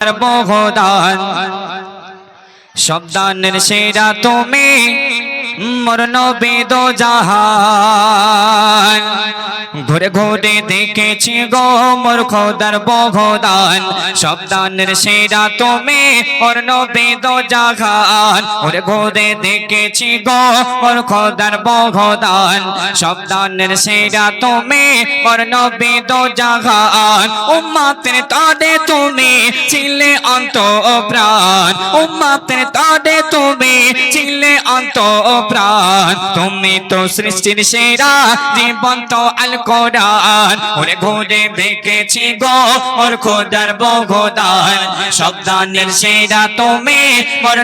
বহদান শব্দানের সেরা তুমি মোর নবী দো জাহান। ঘুরে ঘুরে দেখেছি গো মোর খোদার বহদান। শব্দানের সেরা তুমি মোর নবী দো জাহান ঘুরে ঘুরে দেখেছি গো মোর খোদার বহদান। শব্দানের সেরা তুমি মোর নবী দো জাহান উম্মাতের তাদে তুমি ছিলে অন্ত প্রাণ উম্মাতের তাদে তুমি ছিলে অন্ত প্রাণ তুমি তো সৃষ্টির সেরা জীবন্ত আল কোরআন ওরে ঘুরে দেখেছি গো, ওর খোদার বগদান শব্দানের সেরা তুমি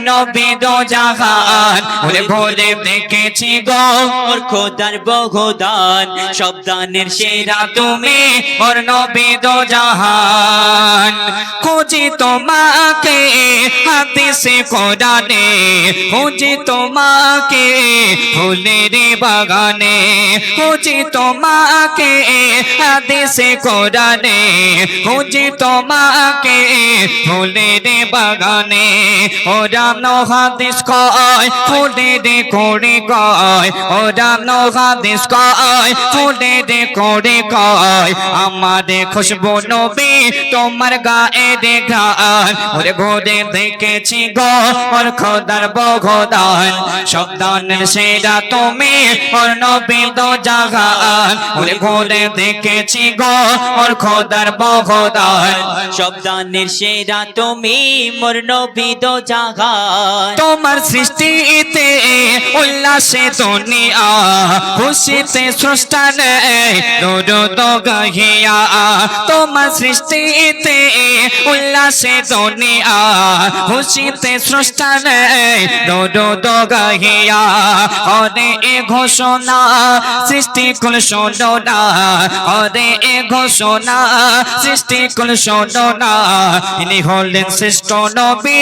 নবী দো জাহান। ওরে ঘুরে দেখেছি গো, ওর খোদার বগদান শব্দানের সেরা তুমি নবী দো জাহান। তোমাকে হাদিসে কোরআনে খুঁজি তোমাকে ফুলের বাগানে খুঁজি তোমাকে হাদিসে কোরআনে খুঁজি তোমাকে ফুলের বাগানে ওরা হাদিস কয় ফুলের করে কয় ওরা হাদিস কয় ফুলের করে কয় আমাদের খুশবু নবী তোমার গায়ে দেখান ওরে ঘোরে দেখেছি গো ওর খোদার বগদান শব্দানের সেরা তুমি ওর নবী দো জাগান। ওরে ঘোরে দেখেছি গো ওর খোদার বগদান শব্দানের সেরা তুমি মোর নবী দো জাগান। তোমার সৃষ্টিতে উল্লাসে দুনিয়া খুশিতে স্রষ্টা নেই দরদ গাহিয়া। তোমার সৃষ্টিতে উল্লাসে দুনিয়া খুশিতে স্রষ্টা নেই। দরদ গাহিয়া অরে এ ঘোষণা, সৃষ্টি কুল শোনা অরে এ ঘোষণা, সৃষ্টি কুল শোনা ইনি হলেন শ্রেষ্ঠ নবী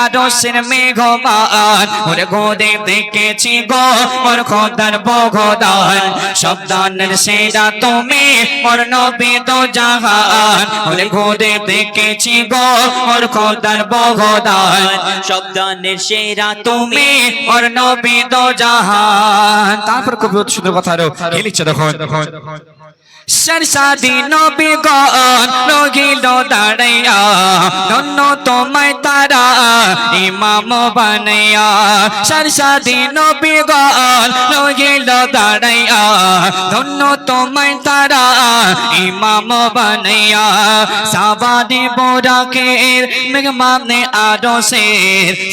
আরশের মেঘমান। ওরে গোদে দেখেছি গো, ওর খোদার বগদান শব্দানের সেরা তুমি, ওর নবী তো জাহান। ওরে গোদে দেখেছি গো, ওর খোদার বগদান শব্দানের সেরা তুমি ওর নবী দো জাহান। তারপর খুব সুন্দর কথা আরও লিখছে দেখো সরসাদি নবী গন রহিল দাঁড়াইয়া নন্ন তোমায় তারা ইমাম বানাইয়া সরসাদি নবী গন রহিল দাঁড়াইয়া, ধন্য তোমায় তারা, ইমাম বানাইয়া সাবাদি বোরাকের মেঘমানে আরও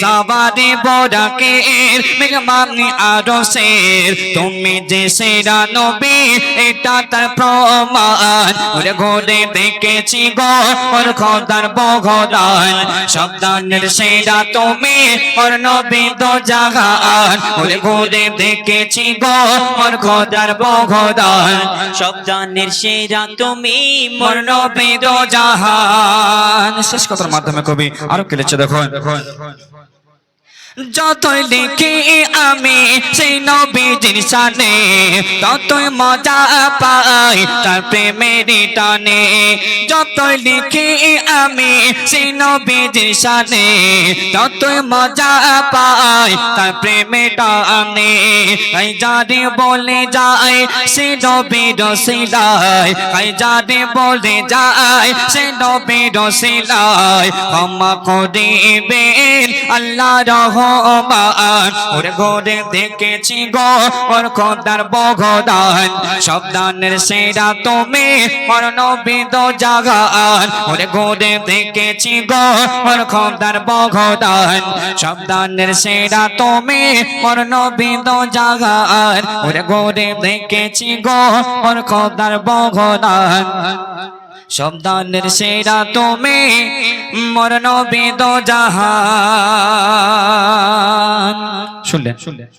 সাবাদি বোরাকের মেঘমানে আরও তুমি যে সেরা নবী, এটা তার প্রমাণ। ওরে ঘরে দেখেছি গো, ওর খোদার বগদান শব্দানের সেরা তুমি ওর নবী দো জাহান ওরে ঘুরে দেখেছি গো ওর খোদার বগদান সব জানির সেরা তুমি মোর নবী দো জাহান শেষ কথার মাধ্যমে কবি আরও কেলেছে দেখো দেখো যতই লিখি আমি সেই নবীজির সানে ততই মজা পাই তার প্রেমের টানে। যতই লিখি আমি সেই নবীজির সানে ততই মজা পাই তার প্রেমের টানে। এই যারে বলে যায় সে নবীর সিলাই এই যারে বলে যায় সে নবীর সিলাই ক্ষমা করিবেন আল্লাহ রহমান ওরে ঘরে দেখেছি গো, ওর খোদার বগদান। শব্দানের সেরা তুমি, ওর নবীদ জাগান। ওরে ঘরে দেখেছি গো, ওর খোদার বগদান। শব্দানের সেরা তুমি, ওর নবীদ জাগান। ওরে ঘরে দেখেছি গো, ওর খোদার বগদান। শব্দানের সেরা তুমি মোর নবী দো জাহান। শুনলেন? শুনলেন